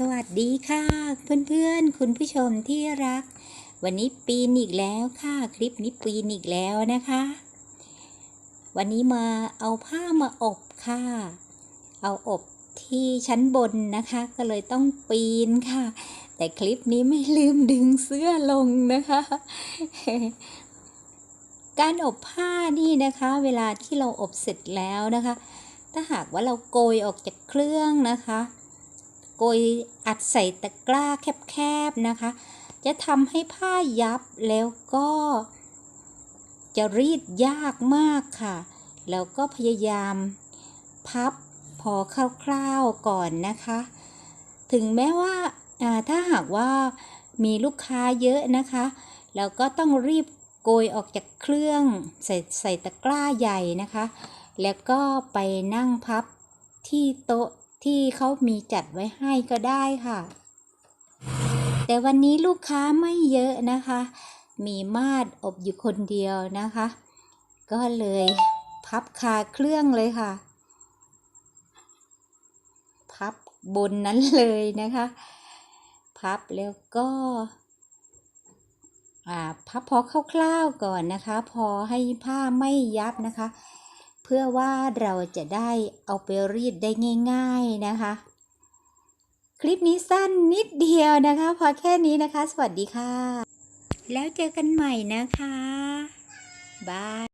สวัสดีค่ะ เพื่อนๆ คุณผู้ชมที่รัก วันนี้ปีนอีกแล้วค่ะ คลิปนี้ปีนอีกแล้วนะคะ วันนี้มาเอาผ้ามาอบค่ะ เอาอบที่ชั้นบนนะคะ ก็เลยต้องปีนค่ะ แต่คลิปนี้ไม่ลืมดึงเสื้อลงนะคะ การอบผ้านี่นะคะ เวลาที่เราอบเสร็จแล้วนะคะ ถ้าหากว่าเราโกยออกจากเครื่องนะคะ โกยอัดใส่ตะกร้าแคบๆนะคะ จะทำให้ผ้ายับแล้วก็ จะรีดยากมากค่ะ แล้วก็พยายามพับพอคร่าวๆก่อนนะคะ ถึงแม้ว่าอ่าถ้าหากว่ามีลูกค้าเยอะนะคะ แล้วก็ต้องรีบโกยออกจากเครื่องใส่ใส่ตะกร้าใหญ่นะคะ แล้วก็ไปนั่งพับที่โต๊ะ ที่เขามีจัดไว้ให้ก็ได้ค่ะ แต่วันนี้ลูกค้าไม่เยอะนะคะ มีมาดอบอยู่คนเดียวนะคะ ก็เลยพับคาเครื่องเลยค่ะ พับบนนั้นเลยนะคะ พับแล้วก็อ่าพับพอคร่าวๆก่อนนะคะ พอให้ผ้าไม่ยับนะคะ เพื่อว่าเราจะได้เอาไปรีดได้ง่ายๆนะคะ คลิปนี้สั้นนิดเดียวนะคะ พอแค่นี้นะคะ สวัสดีค่ะ แล้วเจอกันใหม่นะคะ บาย